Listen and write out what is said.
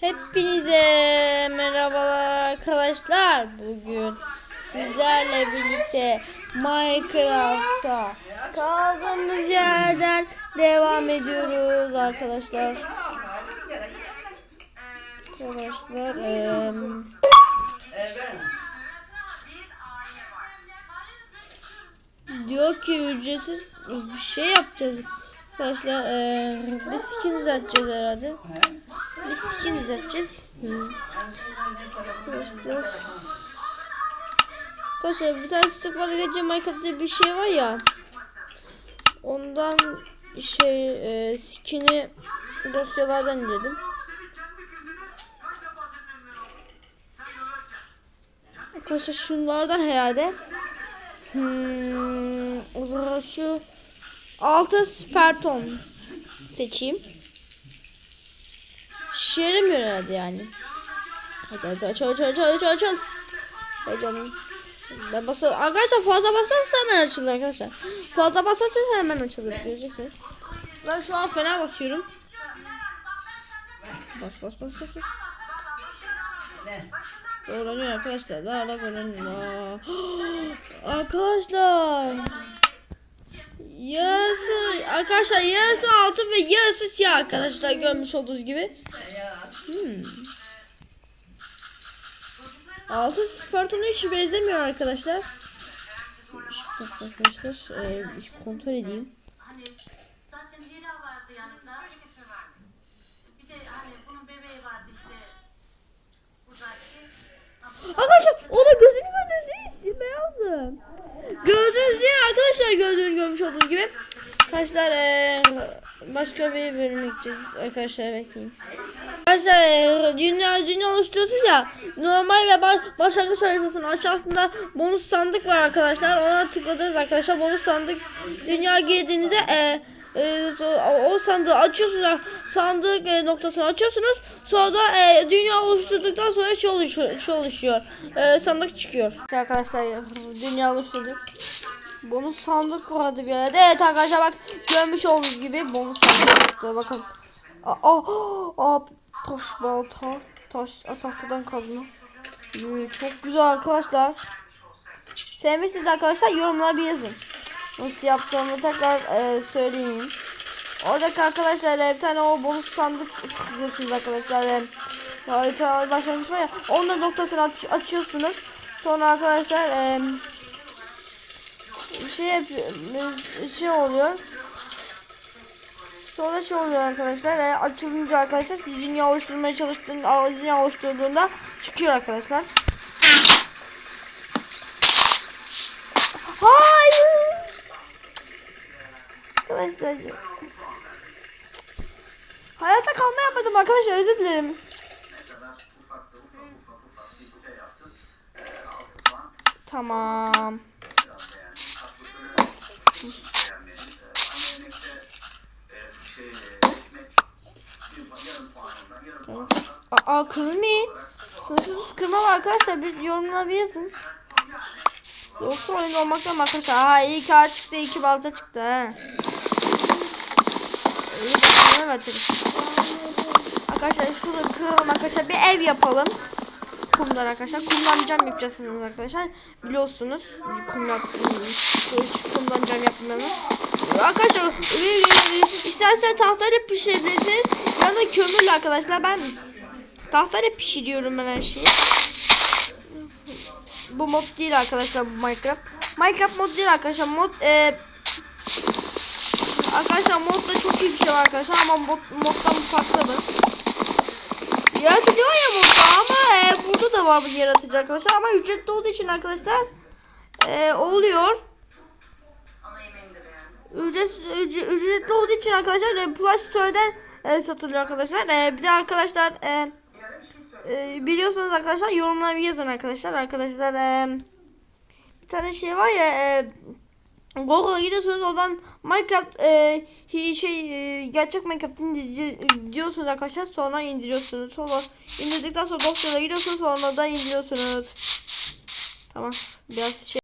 Hepinize merhabalar arkadaşlar. Bugün sizlerle birlikte Minecraft'ta kaldığımız yerden devam ediyoruz arkadaşlar. Arkadaşlar em, diyor ki ücretsiz bir şey yapacağız. Arkadaşlar em, biz skin düzelteceğiz herhalde. Biz skin düzelteceğiz. Hı. Arkadaşlar. Bir tane Stick var gece Minecraft'ta bir şey var ya. Ondan şey e, skin'i dosyalardan indirdim. Arkadaşlar şunlardan herhalde. Hmm, o zaman şu altı sperton seçeyim. Şişiremiyor herhalde yani. Hadi hadi aç aç aç aç aç aç. Heyecanım. Ben basa arkadaşlar fazla basarsa hemen açılır arkadaşlar. Fazla basarsa hemen açılır göreceksiniz. Ben şu an fena basıyorum. Bas bas bas bas bas. Doğranıyor arkadaşlar. Daha da doğranıyor. arkadaşlar. Yarısı arkadaşlar yarısı altın ve yarısı siyah arkadaşlar görmüş olduğunuz gibi. Hmm. Altın Spartan'a hiç benzemiyor arkadaşlar. Arkadaşlar e, bir kontrol edeyim. Arkadaşlar o da gözünü gördünüz değil mi? Beyazdı. Gördünüz değil arkadaşlar gördüğünüz görmüş olduğunuz gibi. Arkadaşlar e, başka bir bölüme gideceğiz. Arkadaşlar bekleyin. Arkadaşlar e, dünya dünya oluşturuyorsunuz ya normal ve baş, başlangıç haritasının aşağısında bonus sandık var arkadaşlar. Ona tıkladınız arkadaşlar bonus sandık dünya girdiğinizde e, e, o sandığı açıyorsunuz sandık e, noktasını açıyorsunuz sonra da e, dünya oluşturduktan sonra şey oluşuyor, şey oluşuyor E, sandık çıkıyor arkadaşlar dünya oluşturduk bonus sandık vardı bir yerde evet arkadaşlar bak görmüş olduğunuz gibi bonus sandık çıktı bakın aa, aa, aa taş balta taş tahtadan kazma Ee, çok güzel arkadaşlar sevmişsiniz arkadaşlar yorumlara bir yazın nasıl yaptığımı tekrar e, söyleyeyim. Oradaki arkadaşlar bir tane o bonus sandık tıklıyorsunuz arkadaşlar. E, harita başlangıç var ya. Onda noktasını aç, açıyorsunuz. Sonra arkadaşlar e, şey yapıyor, şey oluyor. Sonra şey oluyor arkadaşlar. E, açılınca arkadaşlar siz dünya oluşturmaya çalıştığında dünya çıkıyor arkadaşlar. Hayır. Arkadaşlar. Hayata kalma yapmadım arkadaşlar özür dilerim. Tamam. Aa kırılmayın. Sınırsız kırma var arkadaşlar. Bir yorumlara yazın. Yoksa oyun olmaktan arkadaşlar? Aa iyi kağıt çıktı, iki balta çıktı bakalım evet. Arkadaşlar şurada kıralım arkadaşlar. Bir ev yapalım. Kumlar arkadaşlar. Kumdan cam yapacaksınız arkadaşlar. Biliyorsunuz. Kumlar kumdan cam yapmayalım. Arkadaşlar istersen tahtayla pişirebilirsiniz. Ya da kömürle arkadaşlar. Ben tahtayla pişiriyorum ben her şeyi bu mod değil arkadaşlar bu Minecraft. Minecraft mod değil arkadaşlar. Mod e, arkadaşlar modda çok iyi bir şey var arkadaşlar ama mod moddan farklı mı? Yaratıcı var ya modda ama bu yaratıcı arkadaşlar ama ücretli olduğu için arkadaşlar e, oluyor. Ücret, ücret, ücretli olduğu için arkadaşlar e, Play Store'dan e, satılıyor arkadaşlar. E, bir de arkadaşlar e, e, biliyorsanız arkadaşlar yorumlara yazın arkadaşlar. Arkadaşlar e, bir tane şey var ya e, Google'a gidiyorsunuz oradan Minecraft e, şey e, gerçek Minecraft indirici- diyorsunuz arkadaşlar sonra indiriyorsunuz. Sonra indirdikten sonra dosyada giriyorsunuz sonra da indiriyorsunuz. Tamam biraz şey